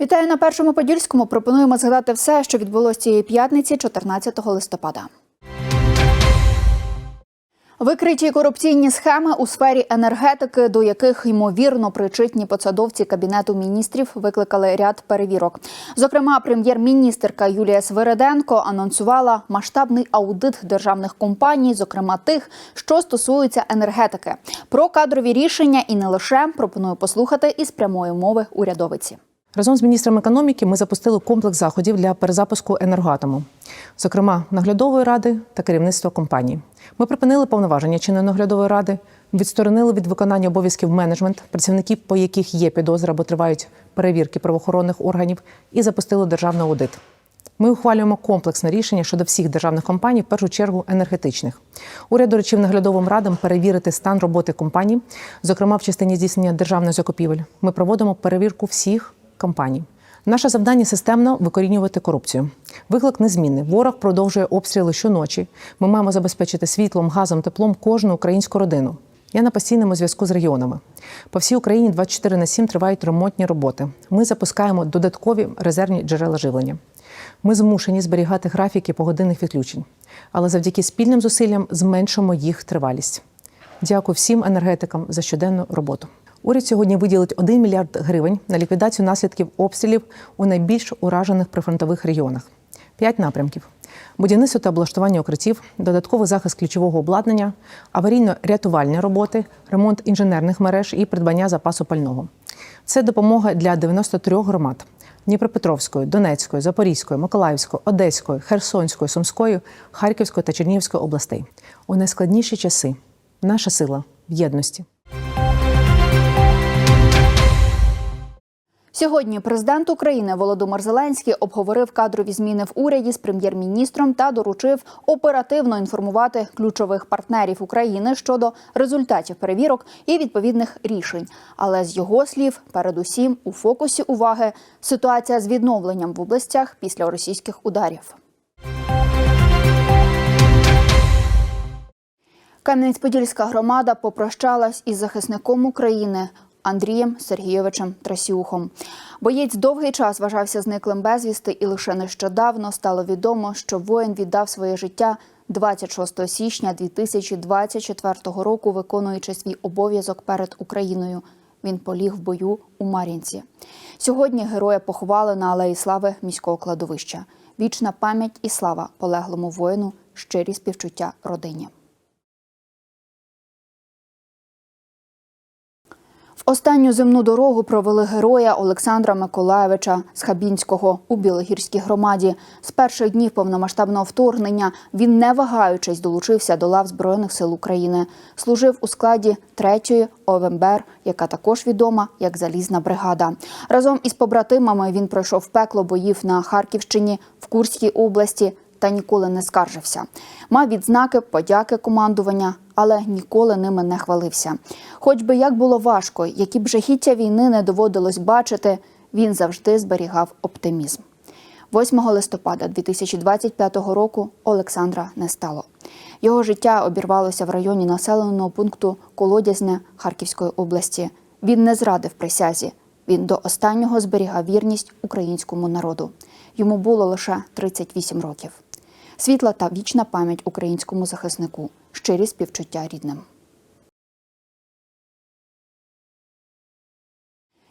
Вітаю на першому подільському. Пропонуємо згадати все, що відбулося цієї п'ятниці, 14 листопада. Викриті корупційні схеми у сфері енергетики, до яких ймовірно причетні посадовці кабінету міністрів викликали ряд перевірок. Зокрема, прем'єр-міністерка Юлія Свириденко анонсувала масштабний аудит державних компаній, зокрема тих, що стосуються енергетики. Про кадрові рішення і не лише пропоную послухати із прямої мови урядовиці. Разом з міністром економіки ми запустили комплекс заходів для перезапуску енергоатому, зокрема наглядової ради та керівництва компанії. Ми припинили повноваження чинної наглядової ради, відсторонили від виконання обов'язків менеджмент, працівників, по яких є підозра або тривають перевірки правоохоронних органів, і запустили державний аудит. Ми ухвалюємо комплексне рішення щодо всіх державних компаній, в першу чергу енергетичних. Уряд доручив наглядовим радам перевірити стан роботи компаній, зокрема в частині здійснення державних закупівель. Ми проводимо перевірку всіх компаній. Наше завдання системно викорінювати корупцію. Виклик незмінний. Ворог продовжує обстріли щоночі. Ми маємо забезпечити світлом, газом, теплом кожну українську родину. Я на постійному зв'язку з регіонами. По всій Україні 24 на 7 тривають ремонтні роботи. Ми запускаємо додаткові резервні джерела живлення. Ми змушені зберігати графіки погодинних відключень, але завдяки спільним зусиллям зменшимо їх тривалість. Дякую всім енергетикам за щоденну роботу. Уряд сьогодні виділить 1 мільярд гривень на ліквідацію наслідків обстрілів у найбільш уражених прифронтових регіонах. П'ять напрямків: будівництво та облаштування укриттів, додатковий захист ключового обладнання, аварійно-рятувальні роботи, ремонт інженерних мереж і придбання запасу пального. Це допомога для 93 громад. Дніпропетровської, Донецької, Запорізької, Миколаївської, Одеської, Херсонської, Сумської, Харківської та Чернігівської областей. У найскладніші часи наша сила в єдності. Сьогодні президент України Володимир Зеленський обговорив кадрові зміни в уряді з прем'єр-міністром та доручив оперативно інформувати ключових партнерів України щодо результатів перевірок і відповідних рішень. Але з його слів, передусім у фокусі уваги ситуація з відновленням в областях після російських ударів. Кам'янець-Подільська громада попрощалась із захисником України Андрієм Сергійовичем Трасюхом. Боєць довгий час вважався зниклим безвісти, і лише нещодавно стало відомо, що воїн віддав своє життя 26 січня 2024 року, виконуючи свій обов'язок перед Україною. Він поліг в бою у Мар'їнці. Сьогодні героя поховали на Алеї Слави міського кладовища. Вічна пам'ять і слава полеглому воїну, щирі співчуття родині. Останню земну дорогу провели героя Олександра Миколаєвича з Хабінського у Білогірській громаді. З перших днів повномасштабного вторгнення він, не вагаючись, долучився до лав Збройних сил України. Служив у складі 3-ї ОВМБР, яка також відома як Залізна бригада. Разом із побратимами він пройшов пекло боїв на Харківщині, в Курській області та ніколи не скаржився. Мав відзнаки, подяки командування, але ніколи ними не хвалився. Хоч би як було важко, які б жахіття війни не доводилось бачити, він завжди зберігав оптимізм. 8 листопада 2025 року Олександра не стало. Його життя обірвалося в районі населеного пункту Колодязне Харківської області. Він не зрадив присязі. Він до останнього зберігав вірність українському народу. Йому було лише 38 років. Світла та вічна пам'ять українському захиснику, щирі співчуття рідним.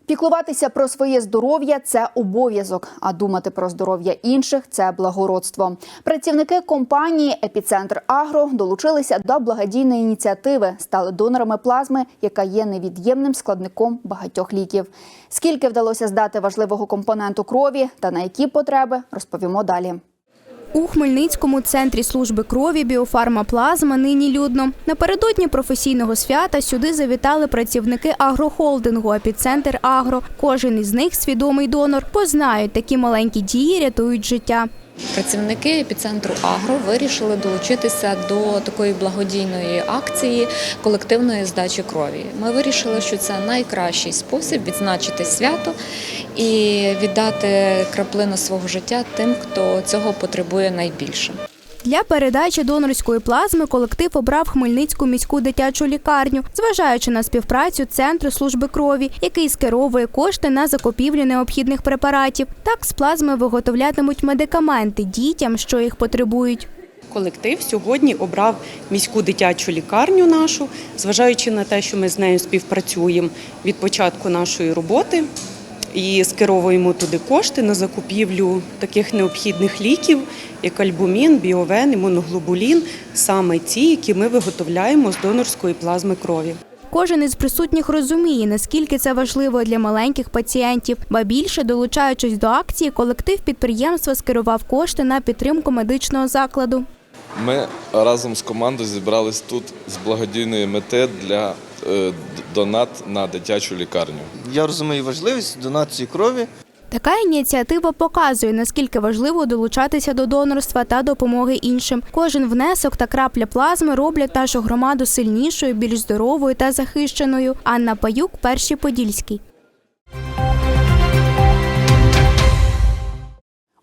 Піклуватися про своє здоров'я це обов'язок, а думати про здоров'я інших це благородство. Працівники компанії Епіцентр Агро долучилися до благодійної ініціативи, стали донорами плазми, яка є невід'ємним складником багатьох ліків. Скільки вдалося здати важливого компоненту крові та на які потреби, розповімо далі. У Хмельницькому центрі служби крові біофармаплазма нині людно. Напередодні професійного свята сюди завітали працівники агрохолдингу «Епіцентр Агро». Кожен із них свідомий донор, бо знають, такі маленькі дії рятують життя. Працівники епіцентру Агро вирішили долучитися до такої благодійної акції колективної здачі крові. Ми вирішили, що це найкращий спосіб відзначити свято і віддати краплину свого життя тим, хто цього потребує найбільше. Для передачі донорської плазми колектив обрав Хмельницьку міську дитячу лікарню, зважаючи на співпрацю Центру служби крові, який скеровує кошти на закупівлю необхідних препаратів. Так з плазми виготовлятимуть медикаменти дітям, що їх потребують. Колектив сьогодні обрав міську дитячу лікарню нашу, зважаючи на те, що ми з нею співпрацюємо від початку нашої роботи і скеровуємо туди кошти на закупівлю таких необхідних ліків, як альбумін, біовен, імуноглобулін, саме ті, які ми виготовляємо з донорської плазми крові. Кожен із присутніх розуміє, наскільки це важливо для маленьких пацієнтів. Ба більше, долучаючись до акції, колектив підприємства скерував кошти на підтримку медичного закладу. Ми разом з командою зібрались тут з благодійної мети для е, донат на дитячу лікарню. Я розумію важливість донації крові. Така ініціатива показує, наскільки важливо долучатися до донорства та допомоги іншим. Кожен внесок та крапля плазми роблять нашу громаду сильнішою, більш здоровою та захищеною. Анна Паюк, перший подільський.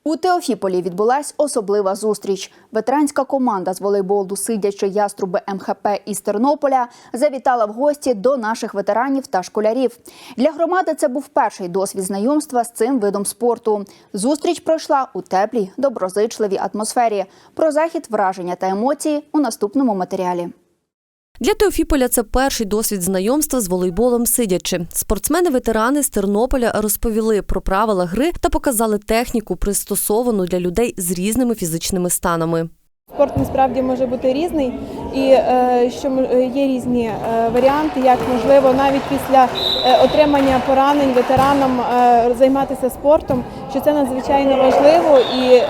У Теофіполі відбулась особлива зустріч. Ветеранська команда з волейболу сидячи яструби МХП із Тернополя завітала в гості до наших ветеранів та школярів. Для громади це був перший досвід знайомства з цим видом спорту. Зустріч пройшла у теплій, доброзичливій атмосфері. Про захід, враження та емоції у наступному матеріалі. Для Теофіполя це перший досвід знайомства з волейболом сидячи. Спортсмени-ветерани з Тернополя розповіли про правила гри та показали техніку, пристосовану для людей з різними фізичними станами. Спорт насправді може бути різний, і е, що е, є різні е, варіанти, як можливо навіть після отримання поранень ветеранам займатися спортом, що це надзвичайно важливо і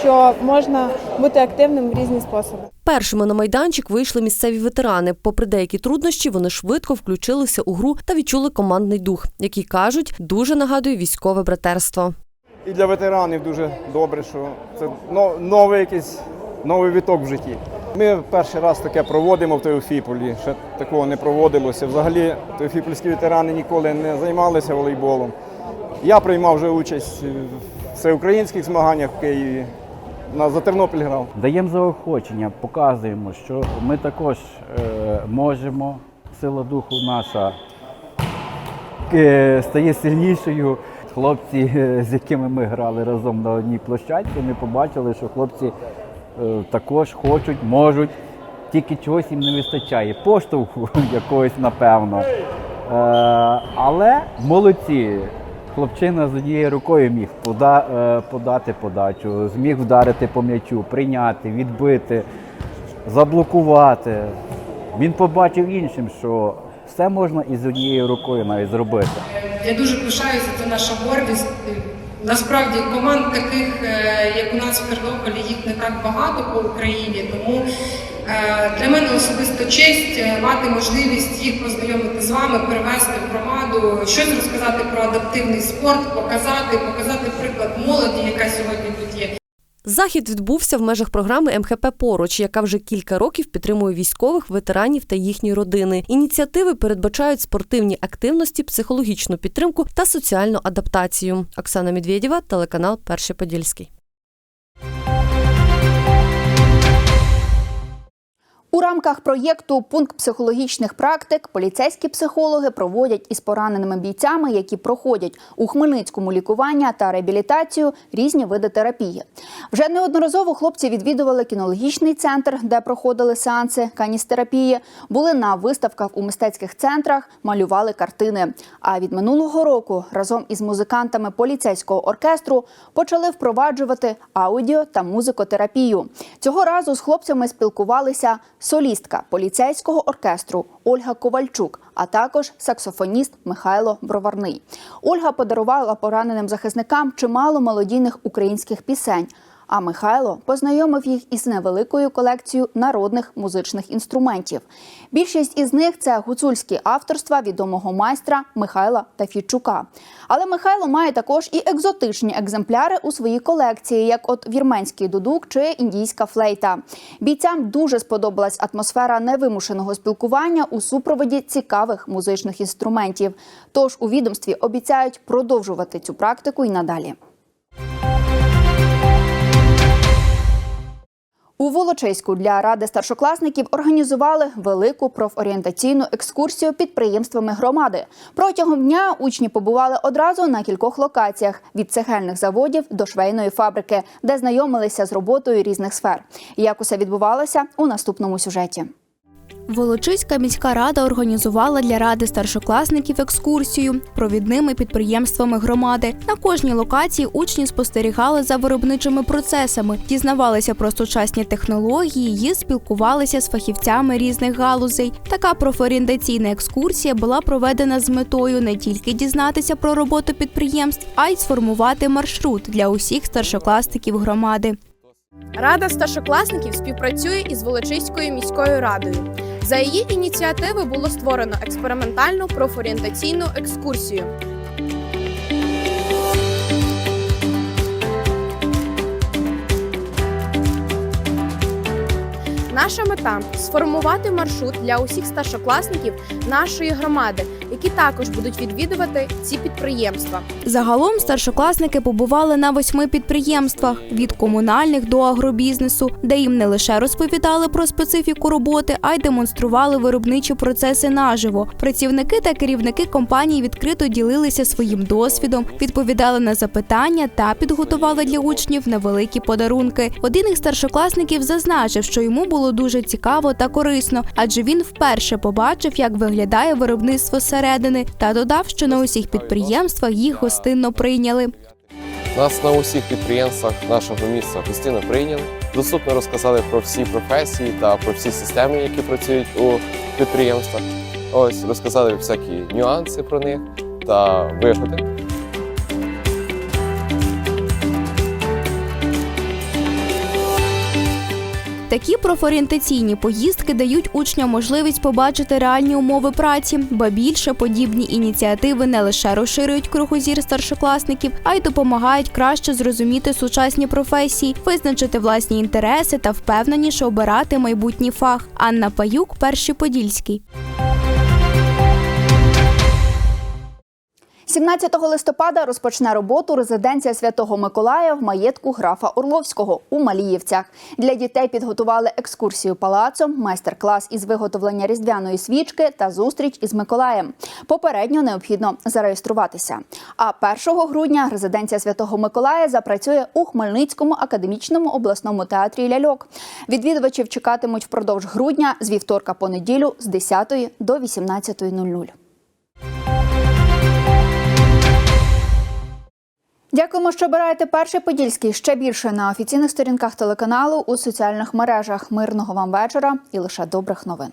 що можна бути активним в різні способи. Першими на майданчик вийшли місцеві ветерани. Попри деякі труднощі, вони швидко включилися у гру та відчули командний дух, який кажуть, дуже нагадує військове братерство. І для ветеранів дуже добре, що це но- новий якийсь новий віток в житті. Ми перший раз таке проводимо в Теофіполі, ще такого не проводилося. Взагалі теофіпольські ветерани ніколи не займалися волейболом. Я приймав вже участь в всеукраїнських змаганнях в Києві. На за Тернопіль грав. Даємо заохочення, показуємо, що ми також е, можемо, сила духу наша е, стає сильнішою. Хлопці, е, з якими ми грали разом на одній площадці, ми побачили, що хлопці е, також хочуть, можуть, тільки чогось їм не вистачає. Поштовху якогось, напевно. Е, але молодці. Хлопчина з однією рукою міг е, подати подачу, зміг вдарити по м'ячу, прийняти, відбити, заблокувати. Він побачив іншим, що все можна і з однією рукою навіть зробити. Я дуже пишаюся, це наша гордість. Насправді команд таких, е, як у нас в Тернополі, їх не так багато по Україні. Тому для мене особисто честь е, мати можливість їх познайомити з вами, перевести в громаду, щось розказати про адаптивний спорт, показати, показати приклад молоді, яка сьогодні тут є. Захід відбувся в межах програми МХП Поруч, яка вже кілька років підтримує військових, ветеранів та їхні родини. Ініціативи передбачають спортивні активності, психологічну підтримку та соціальну адаптацію. Оксана Медведєва, телеканал Перший Подільський. У рамках проєкту Пункт психологічних практик поліцейські психологи проводять із пораненими бійцями, які проходять у Хмельницькому лікування та реабілітацію різні види терапії. Вже неодноразово хлопці відвідували кінологічний центр, де проходили сеанси каністерапії, були на виставках у мистецьких центрах, малювали картини. А від минулого року разом із музикантами поліцейського оркестру почали впроваджувати аудіо та музикотерапію. Цього разу з хлопцями спілкувалися солістка поліцейського оркестру Ольга Ковальчук, а також саксофоніст Михайло Броварний. Ольга подарувала пораненим захисникам чимало мелодійних українських пісень. А Михайло познайомив їх із невеликою колекцією народних музичних інструментів. Більшість із них це гуцульські авторства відомого майстра Михайла Тафійчука. Але Михайло має також і екзотичні екземпляри у своїй колекції, як от вірменський дудук чи індійська флейта. Бійцям дуже сподобалась атмосфера невимушеного спілкування у супроводі цікавих музичних інструментів. Тож у відомстві обіцяють продовжувати цю практику і надалі. У Волочиську для ради старшокласників організували велику профорієнтаційну екскурсію підприємствами громади. Протягом дня учні побували одразу на кількох локаціях від цегельних заводів до швейної фабрики, де знайомилися з роботою різних сфер. Як усе відбувалося у наступному сюжеті. Волочиська міська рада організувала для ради старшокласників екскурсію провідними підприємствами громади. На кожній локації учні спостерігали за виробничими процесами, дізнавалися про сучасні технології і спілкувалися з фахівцями різних галузей. Така профорієнтаційна екскурсія була проведена з метою не тільки дізнатися про роботу підприємств, а й сформувати маршрут для усіх старшокласників громади. Рада старшокласників співпрацює із Волочиською міською радою. За її ініціативи було створено експериментальну профорієнтаційну екскурсію. Наша мета сформувати маршрут для усіх старшокласників нашої громади, які також будуть відвідувати ці підприємства. Загалом старшокласники побували на восьми підприємствах від комунальних до агробізнесу, де їм не лише розповідали про специфіку роботи, а й демонстрували виробничі процеси наживо. Працівники та керівники компанії відкрито ділилися своїм досвідом, відповідали на запитання та підготували для учнів невеликі подарунки. Один із старшокласників зазначив, що йому було дуже цікаво та корисно, адже він вперше побачив, як виглядає виробництво зсередини, та додав, що на усіх підприємствах їх гостинно прийняли. Нас на усіх підприємствах нашого міста гостинно прийняли. Доступно розказали про всі професії та про всі системи, які працюють у підприємствах. Ось розказали всякі нюанси про них та вигоди. Такі профорієнтаційні поїздки дають учням можливість побачити реальні умови праці, ба більше подібні ініціативи не лише розширюють кругозір старшокласників, а й допомагають краще зрозуміти сучасні професії, визначити власні інтереси та впевненіше обирати майбутній фах. Анна Паюк, перший подільський. 17 листопада розпочне роботу резиденція Святого Миколая в маєтку графа Орловського у Маліївцях. Для дітей підготували екскурсію палацом, майстер-клас із виготовлення різдвяної свічки та зустріч із Миколаєм. Попередньо необхідно зареєструватися. А 1 грудня резиденція Святого Миколая запрацює у Хмельницькому академічному обласному театрі ляльок. Відвідувачів чекатимуть впродовж грудня з вівторка по неділю з 10 до 18.00. Дякуємо, що обираєте перший подільський ще більше на офіційних сторінках телеканалу у соціальних мережах. Мирного вам вечора і лише добрих новин.